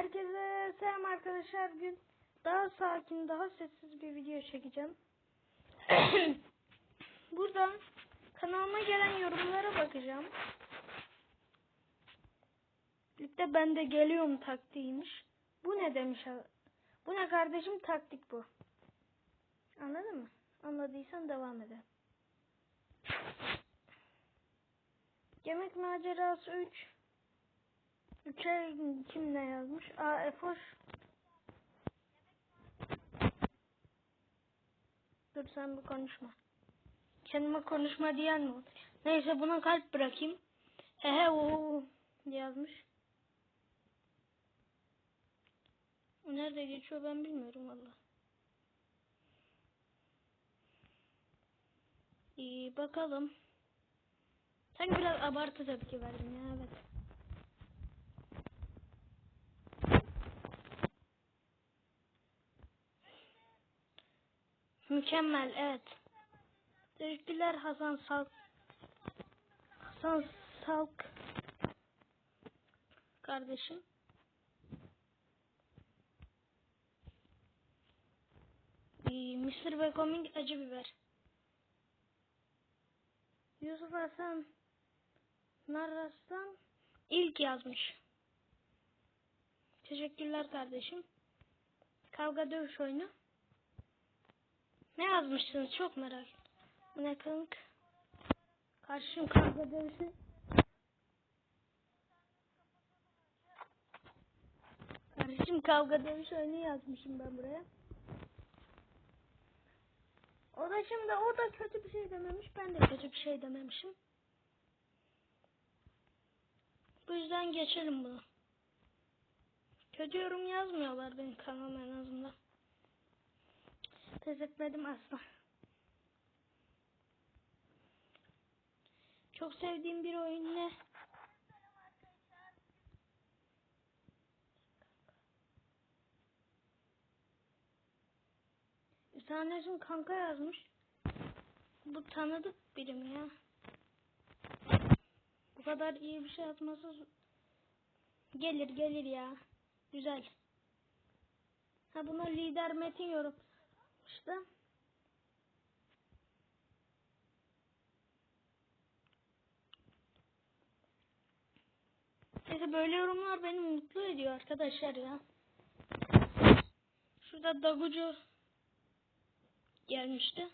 Herkese selam arkadaşlar. Gün daha sakin, daha sessiz bir video çekeceğim. Buradan kanalıma gelen yorumlara bakacağım. Ligde ben de geliyorum taktiğiymiş. Bu ne demiş? Bu ne kardeşim taktik bu. Anladın mı? Anladıysan devam edelim. Yemek macerası 3. 3'e kim ne yazmış? Aa Efoş. Dur sen bir konuşma. Kendime konuşma diyen mi oldu? Neyse buna kalp bırakayım. Ehe o yazmış. Nerede geçiyor ben bilmiyorum valla. İyi bakalım. Sanki biraz abartı tepki verdim ya evet. Mükemmel evet. Teşekkürler Hasan Salk. Hasan Salk. Kardeşim. Ee, Mr. Becoming acı biber. Yusuf Hasan Naraslan ilk yazmış. Teşekkürler kardeşim. Kavga dövüş oyunu. Ne yazmışsınız çok merak ettim. Bu ne kank? Karşım kavga dövüşü. Kardeşim kavga dövüş oyunu yazmışım ben buraya. O da şimdi o da kötü bir şey dememiş. Ben de kötü bir şey dememişim. Bu yüzden geçelim bunu. Kötü yorum yazmıyorlar benim kanalıma en azından. Pes etmedim asla. Çok sevdiğim bir oyun ne? Üstades'in kanka yazmış. Bu tanıdık biri mi ya? Bu kadar iyi bir şey yazması z- gelir gelir ya. Güzel. Ha buna lider metin yorum. İşte. Neyse böyle yorumlar beni mutlu ediyor arkadaşlar ya. Şurada Dagucu gelmişti.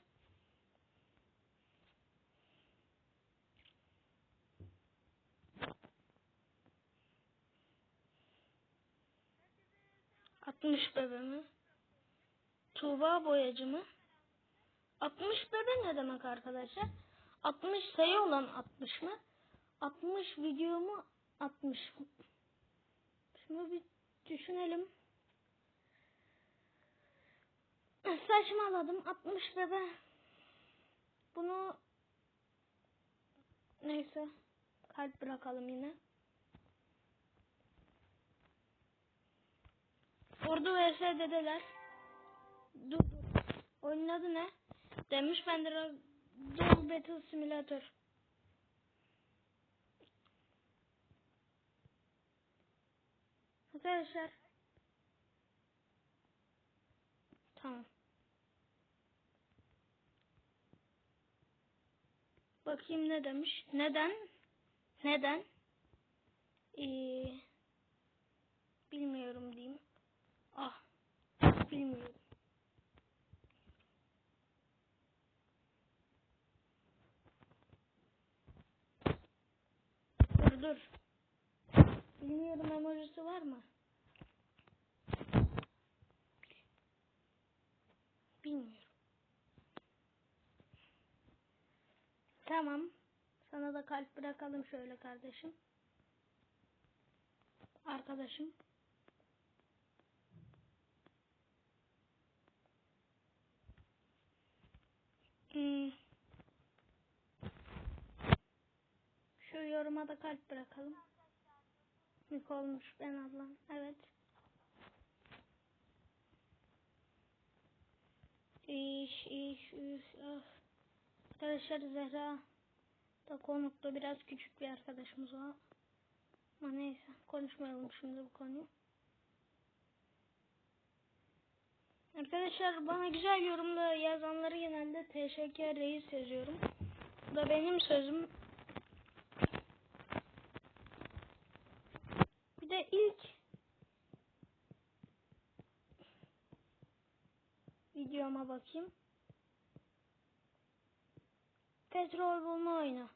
Altmış bebe mi? Tuğba boyacı mı? 60 bebe ne demek arkadaşlar? 60 sayı olan 60 mı? 60 video mu? 60 mı? Şimdi bir düşünelim. Saçmaladım. 60 bebe. Bunu neyse kalp bırakalım yine. Ordu vs dedeler. Dur dur. Oyunun adı ne? Demiş ben de Dog Battle Simulator. Arkadaşlar. Tamam. Bakayım ne demiş. Neden? Neden? Ee, bilmiyorum diyeyim. Ah. Bilmiyorum. Dur. Bilmiyorum emojisi var mı? Bilmiyorum. Tamam. Sana da kalp bırakalım şöyle kardeşim. Arkadaşım. Yoruma da kalp bırakalım. Mik olmuş ben ablam. Evet. İş, iş, üf, ah. Arkadaşlar Zehra da konukta biraz küçük bir arkadaşımız var. Ama neyse konuşmayalım şimdi bu konuyu. Arkadaşlar bana güzel yorumla yazanları genelde teşekkür reis yazıyorum. Bu da benim sözüm. Bir de ilk videoma bakayım. Petrol bulma oyunu.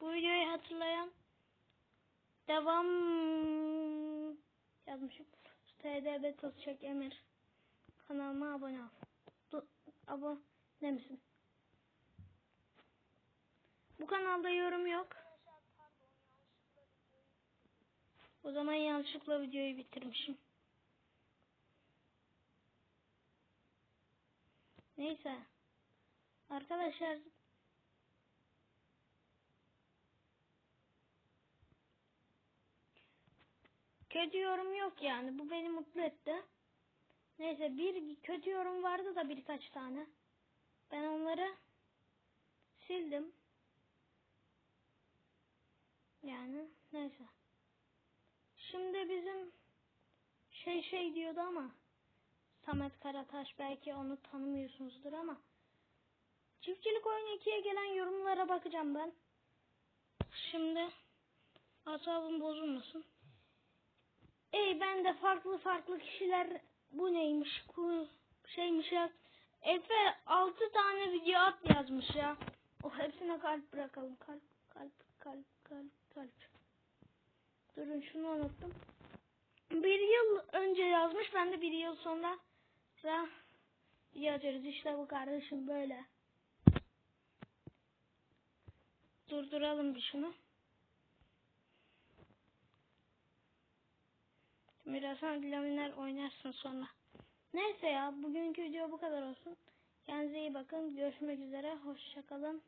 Bu videoyu hatırlayan devam yazmışım. TDB Tozçak Emir kanalıma abone ol. Du, abone misin? Bu kanalda yorum yok. O zaman yanlışlıkla videoyu bitirmişim. Neyse. Arkadaşlar kötü yorum yok yani. Bu beni mutlu etti. Neyse bir kötü yorum vardı da birkaç tane. Ben onları sildim. Yani neyse. Şimdi bizim şey şey diyordu ama Samet Karataş belki onu tanımıyorsunuzdur ama Çiftçilik oyunu 2'ye gelen yorumlara bakacağım ben. Şimdi asabım bozulmasın. Ey ben de farklı farklı kişiler bu neymiş ku şeymiş ya. Efe 6 tane video at yazmış ya. O hepsine kalp bırakalım. Kalp kalp kalp kalp kalp. Durun şunu unuttum. Bir yıl önce yazmış. Ben de bir yıl sonra yazıyoruz. İşte bu kardeşim böyle. Durduralım bir şunu. Birazdan laminer oynarsın sonra. Neyse ya bugünkü video bu kadar olsun. Kendinize iyi bakın. Görüşmek üzere. Hoşçakalın.